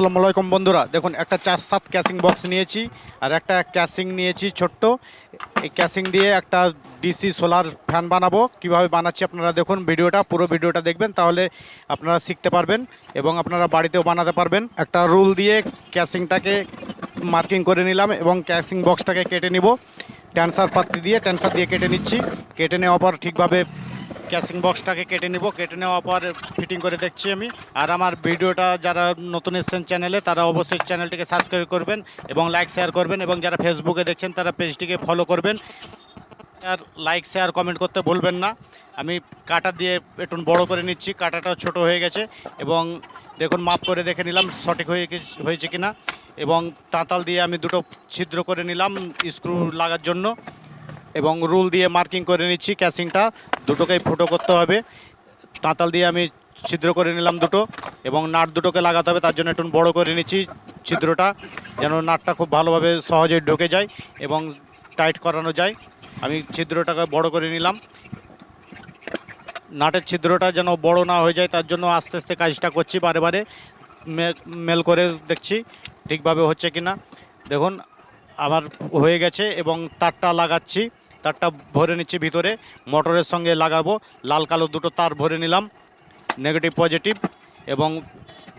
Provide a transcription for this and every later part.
আসসালামু আলাইকুম বন্ধুরা। দেখুন, একটা চার সাত ক্যাশিং বক্স নিয়েছি আর একটা ক্যাশিং নিয়েছি ছোট্ট। এই ক্যাশিং দিয়ে একটা ডিসি সোলার ফ্যান বানাবো। কীভাবে বানাচ্ছি আপনারা দেখুন ভিডিওটা, পুরো ভিডিওটা দেখবেন, তাহলে আপনারা শিখতে পারবেন এবং আপনারা বাড়িতেও বানাতে পারবেন। একটা রুল দিয়ে ক্যাশিংটাকে মার্কিং করে নিলাম এবং ক্যাসিং বক্সটাকে কেটে নিব। ক্যান্সার পাত্রি দিয়ে ট্যান্সার দিয়ে কেটে নিচ্ছি। কেটে নেওয়ার পর ঠিকভাবে ক্যাসিং বক্সটাকে কেটে নিব। কেটে নেওয়ার পর ফিটিং করে দেখছি আমি। আর আমার ভিডিওটা যারা নতুন এসছেন চ্যানেলে তারা অবশ্যই চ্যানেলটিকে সাবস্ক্রাইব করবেন এবং লাইক শেয়ার করবেন এবং যারা ফেসবুকে দেখছেন, তারা পেজটিকে ফলো করবেন। আর লাইক শেয়ার কমেন্ট করতে ভুলবেন না। আমি কাটা দিয়ে একটু বড় করে নিচ্ছি। কাটাটা ছোট হয়ে গেছে এবং দেখুন, মাপ করে দেখে নিলাম সঠিক হয়ে হয়েছে কিনা। এবং তাঁতাল দিয়ে আমি দুটো ছিদ্র করে নিলাম স্ক্রু লাগার জন্য। এবং রুল দিয়ে মার্কিং করে নিচ্ছি ক্যাসিংটা দুটোকেই ফুটো করতে হবে। তাঁতাল দিয়ে আমি ছিদ্র করে নিলাম দুটো এবং নাট দুটোকে লাগাতে হবে। তার জন্য একটু বড় করে নিচ্ছি ছিদ্রটা যেন নাটটা খুব ভালোভাবে সহজে ঢুকে যায় এবং টাইট করানো যায়। আমি ছিদ্রটাকে বড় করে নিলাম। নাটের ছিদ্রটা যেন বড় না হয়ে যায়, তার জন্য আস্তে আস্তে কাজটা করছি বারে বারে। মেল করে দেখছি ঠিকভাবে হচ্ছে কি না দেখুন, আমার হয়ে গেছে এবং তারটা লাগাচ্ছি। তারটা ভরে নিচ্ছি ভিতরে। মোটরের সঙ্গে লাগাবো। লাল কালো দুটো তার ভরে নিলাম। নেগেটিভ পজিটিভ এবং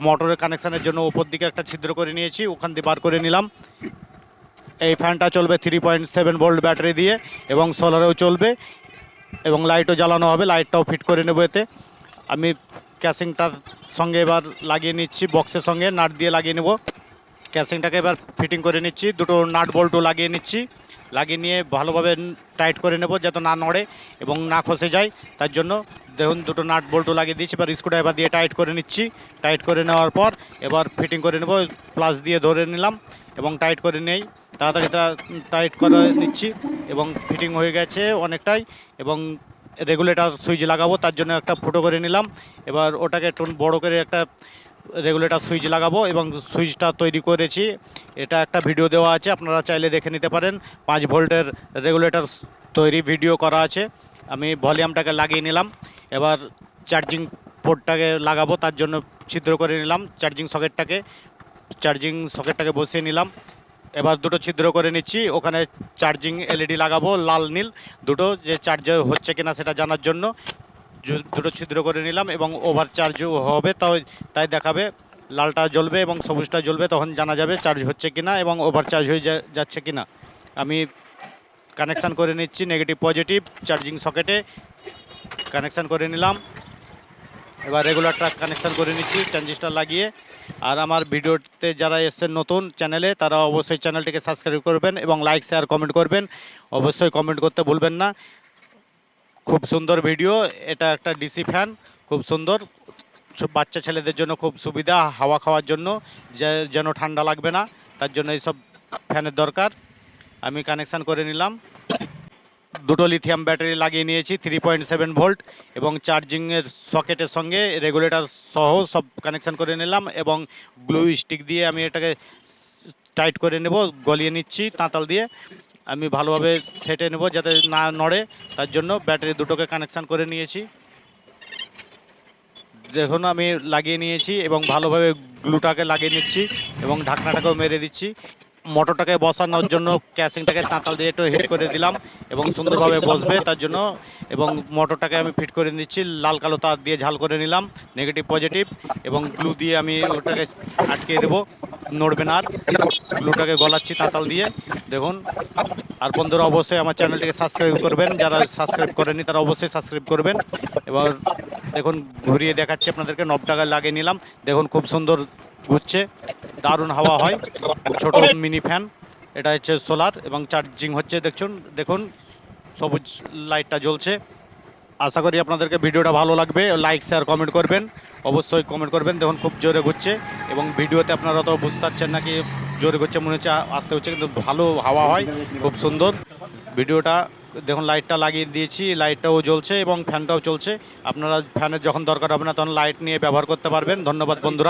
মোটরের কানেকশানের জন্য ওপর দিকে একটা ছিদ্র করে নিয়েছি। ওখান দিয়ে বার করে নিলাম। এই ফ্যানটা চলবে three point seven volt battery দিয়ে এবং সোলারেও চলবে এবং লাইটও জ্বালানো হবে। লাইটটাও ফিট করে নেব এতে। আমি ক্যাসিংটার সঙ্গে এবার লাগিয়ে নিচ্ছি বক্সের সঙ্গে। নাট দিয়ে লাগিয়ে নেব। ক্যাসিংটাকে এবার ফিটিং করে নিচ্ছি। দুটো নাট বল্টও লাগিয়ে নিচ্ছি। লাগিয়ে নিয়ে ভালোভাবে টাইট করে নেব যাতে না নড়ে এবং না খসে যায়। তার জন্য দেখুন দুটো নাট বল্টও লাগিয়ে দিয়েছি, এবার স্ক্রুড্রাইভার দিয়ে টাইট করে নিচ্ছি। টাইট করে নেওয়ার পর এবার ফিটিং করে নেব, প্লাস দিয়ে ধরে নিলাম এবং টাইট করে নেই। তাড়াতাড়ি টাইট করে নিচ্ছি এবং ফিটিং হয়ে গেছে অনেকটাই এবং রেগুলেটর সুইচ লাগাবো, তার জন্য একটা ফুটো করে নিলাম। এবার ওটাকে একটু বড় করে একটা রেগুলেটর সুইচ লাগাবো এবং সুইচটা তৈরি করেছি। এটা একটা ভিডিও দেওয়া আছে, আপনারা চাইলে দেখে নিতে পারেন। পাঁচ ভোল্টের রেগুলেটর তৈরি ভিডিও করা আছে। আমি ভলিউমটাকে লাগিয়ে নিলাম। এবার চার্জিং পোর্টটাকে লাগাবো, তার জন্য ছিদ্র করে নিলাম, চার্জিং সকেটটাকে। চার্জিং সকেটটাকে বসিয়ে নিলাম। এবার দুটো ছিদ্র করে নিচ্ছি। ওখানে চার্জিং এলইডি লাগাবো, লাল, নীল। দুটো যে চার্জ হচ্ছে কিনা সেটা জানার জন্য। দুটো ছিদ্র করে নিলাম এবং ওভার চার্জও হবে তাই তাই দেখাবে। লালটা জ্বলবে এবং সবুজটা জ্বলবে, তখন জানা যাবে চার্জ হচ্ছে কিনা এবং ওভার চার্জ হয়ে যাচ্ছে কিনা। আমি কানেকশান করে নিচ্ছি নেগেটিভ পজিটিভ চার্জিং সকেটে কানেকশান করে নিলাম। এবার রেগুলারটা কানেকশান করে নিচ্ছি ট্রানজিস্টার লাগিয়ে। আর আমার ভিডিওতে যারা এসছেন নতুন চ্যানেলে তারা অবশ্যই চ্যানেলটিকে সাবস্ক্রাইব করবেন এবং লাইক শেয়ার কমেন্ট করবেন। অবশ্যই কমেন্ট করতে ভুলবেন না। খুব সুন্দর ভিডিও, এটা একটা ডিসি ফ্যান খুব সুন্দর। বাচ্চা ছেলেদের জন্য খুব সুবিধা, হাওয়া খাওয়ার জন্য যেন ঠান্ডা লাগবে না, তার জন্য এইসব ফ্যানের দরকার। আমি কানেকশান করে নিলাম। দুটো লিথিয়াম ব্যাটারি লাগিয়ে নিয়েছি থ্রি পয়েন্ট সেভেন ভোল্ট এবং চার্জিংয়ের সকেটের সঙ্গে রেগুলেটর সহ সব কানেকশান করে নিলাম এবং গ্লু স্টিক দিয়ে আমি এটাকে টাইট করে নেব, গলিয়ে নিচ্ছি, তাঁতাল দিয়ে। আমি ভালোভাবে সেটে নেব যাতে না নড়ে। তার জন্য ব্যাটারি দুটোকে কানেকশান করে নিয়েছি। দেখুন, আমি লাগিয়ে নিয়েছি এবং ভালোভাবে গ্লুটাকে লাগিয়ে নিচ্ছি এবং ঢাকনাটাকেও মেরে দিচ্ছি। মোটরটাকে বসানোর জন্য ক্যাসিংটাকে তাঁতাল দিয়ে একটু হিট করে দিলাম এবং সুন্দরভাবে বসবে তার জন্য এবং মোটরটাকে আমি ফিট করে নিচ্ছি। লাল কালো তার দিয়ে ঝাল করে নিলাম নেগেটিভ পজিটিভ এবং গ্লু দিয়ে আমি ওটাকে আটকে দেবো। নড়বে না আর। গ্লুটাকে গলাচ্ছি তাঁতাল দিয়ে। দেখুন আর বন্ধুরা অবশ্যই আমার চ্যানেলটিকে সাবস্ক্রাইব করবেন। যারা সাবস্ক্রাইব করেনি তারা অবশ্যই সাবস্ক্রাইব করবেন। এবার দেখুন ঘুরিয়ে দেখাচ্ছি আপনাদেরকে নবটাকে লাগিয়ে নিলাম। দেখুন খুব সুন্দর ঘুরছে। দারুণ হাওয়া হয়। ছোট মিনি ফ্যান। এটা হচ্ছে সোলার এবং চার্জিং হচ্ছে দেখুন দেখুন সবুজ লাইটটা জ্বলছে। আশা করি আপনাদেরকে ভিডিওটা ভালো লাগবে। লাইক শেয়ার কমেন্ট করবেন। অবশ্যই কমেন্ট করবেন। দেখুন, খুব জোরে ঘুরছে এবং ভিডিওতে আপনারা তো বুঝতে পারছেন না কি জোরে ঘুরছে, মনে হচ্ছে আসতে হচ্ছে, কিন্তু ভালো হাওয়া হয়, খুব সুন্দর। ভিডিওটা, দেখুন লাইটটা লাগিয়ে দিয়েছি লাইটটাও জ্বলছে এবং ফ্যানটাও চলছে। আপনারা ফ্যানের যখন দরকার হবে না, তখন লাইট নিয়ে ব্যবহার করতে পারবেন। ধন্যবাদ, বন্ধুরা।